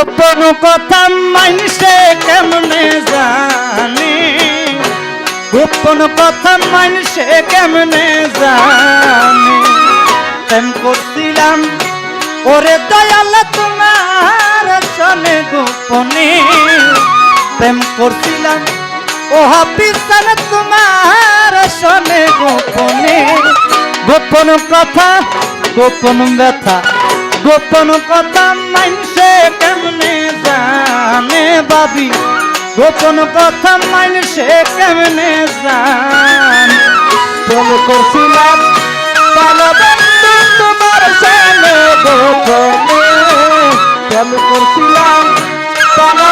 গোপন কথা মানছে কেমনে জানে? গোপন কথা মানছে কেমনে জানে? প্রেম করছিলাম, ওরে দয়াল তোমার সনে গোপনে। প্রেম করছিলাম ও হাফিসান তোমার সনে গোপনে। গোপন কথা, গোপন ব্যথা গোপন কথা মানসে কেমনে জানে বাবি? গোপন কথা মানসে কেমনে জান? প্রেম করছিলাম তোমার সামনে গোপনে। প্রেম করছিলাম ভালো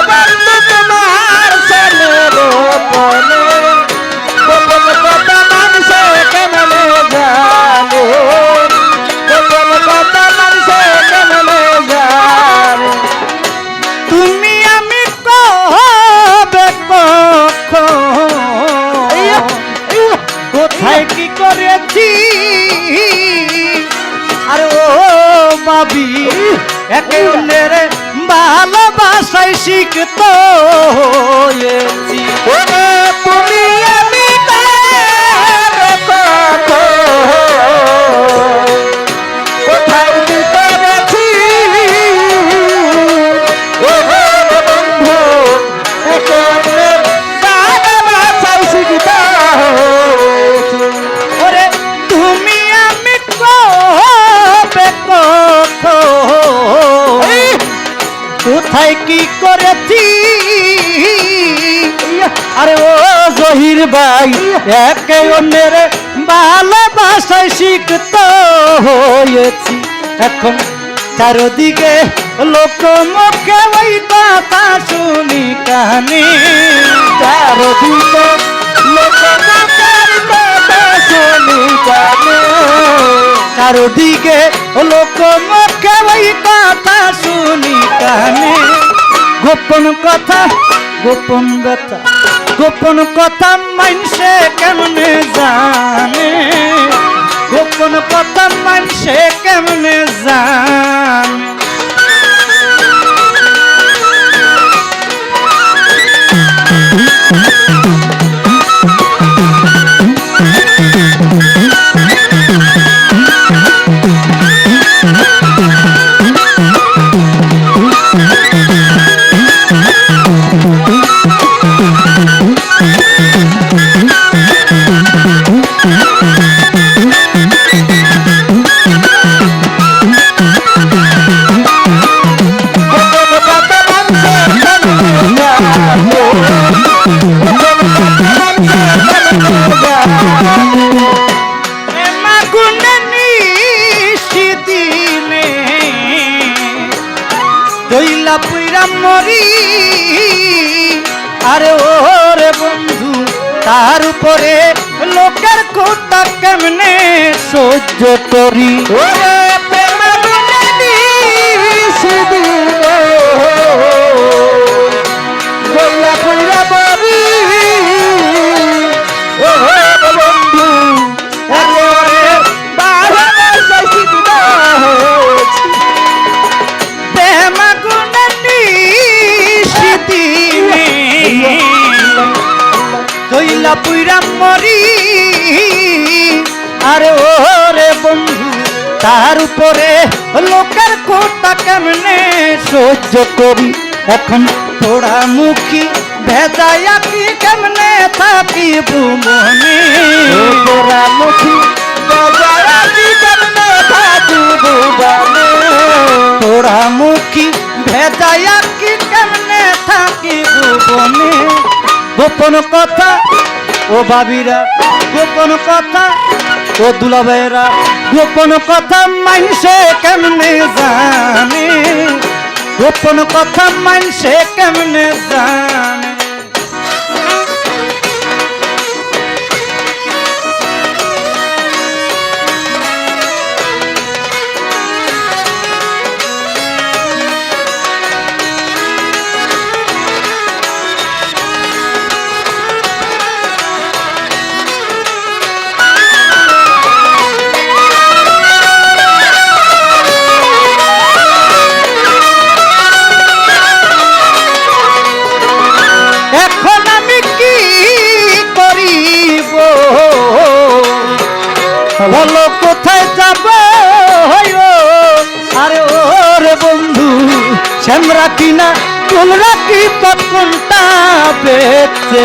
বাবি একে অন্যের ভালোবাসায় শিখত করেছি আরে ও জহির ভাই, একে অন্যের ভালোবাসায় শিখত হয়েছি। এখন চারদিকে লোক মুখে ওই কথা শুনি কানে। চারদিকে লোক শুনি চারদিকে লোক মুখে ওই কথা শুনি কানে। গোপন কথা গোপন ব্যথা গোপন কথা মানুষে কেমনে জানে? গোপন কথা মানছে তার উপরে লোকের কোটা কেমনে সহ্য করি ওরে উপরে লোকের কোটা কেমনে সহ্য করি? এখন পোড়া মুখী ভেজাইয়া কি কেমনে থাকি মনে পোড়া মুখী ভেজাইয়া কি কেমনে থাকি ভুবনে পোড়া মুখী ভেজাইয়া কি কেমনে থাকি ভুবনে গোপন কথা, ও বাবিরা, গোপন কথা। ও দুলাভাইরা গোপন কথা মানসে কেমনে জানে? গোপন কথা মানসে কেমনে জানে? কিনা তোমরা কি পটকনটা বেচে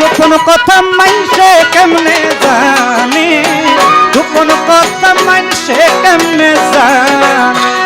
গোপন কথা মাইসে কেমনে জানি? কোন কথা মাইসে কেমনে জানে?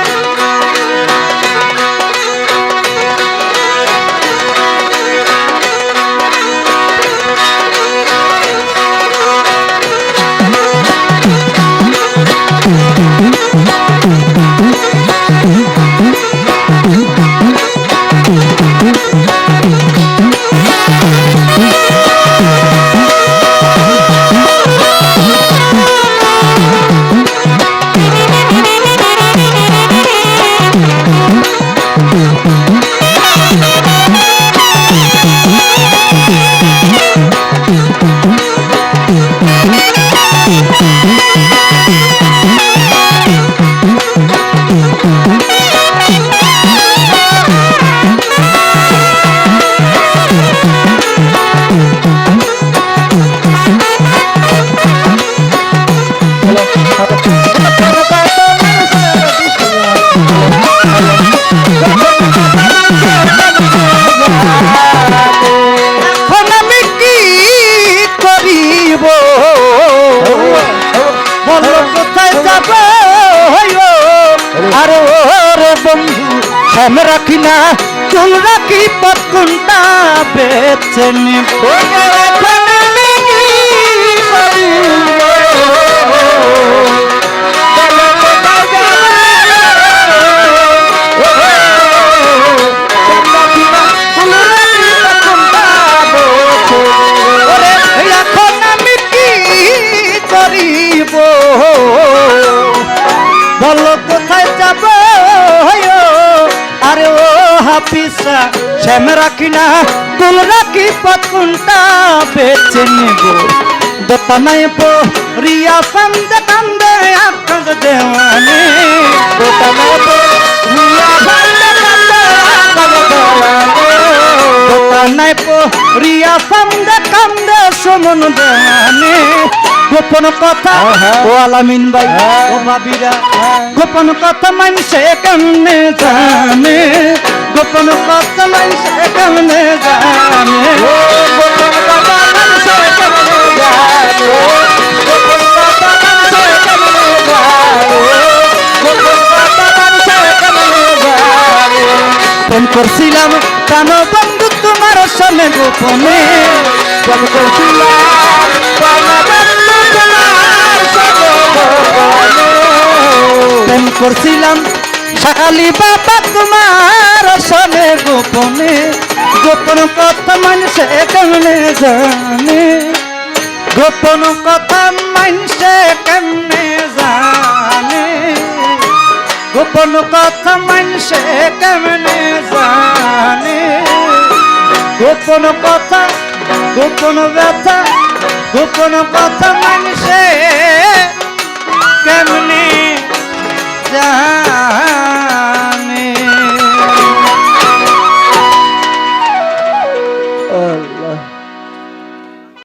বন্ধু সম রাখি না চুল রাখি পথকুনটা বেছে নিব রাখি না কুল রাখি পথকুনটা বেছে নেব। দোকানায় পো রিয়া কান্দে কান্দে আকাশ দেওয়ানে। পো রিয়া কান্দে কান্দে আকাশ দেওয়ানে। পো রিয়া কান্দে কান্দে, সুমন দেওয়ানে। গোপন কথা ও আলামিন ভাই ও ভাবিরা। গোপন কথা মানুষে কেমনে জানে গোপন কথা মানুষে কেমনে জানে। গোপন কথা মানুষে কেমনে জানে ফোন করছিলাম প্রাণ বন্ধু তোমার সঙ্গে গোপনে। ফোন করছিলাম প্রেম করছিলাম শাকালি বাবা তোমার সনে গোপনে, গোপন কথা মানুষে কেমনে জানে? গোপন কথা মানুষে কেমনে জানে? গোপন কথা মানুষে কেমনে জানে? গোপন কথা, গোপন ব্যথা, গোপন কথা মানুষে কেমনে যা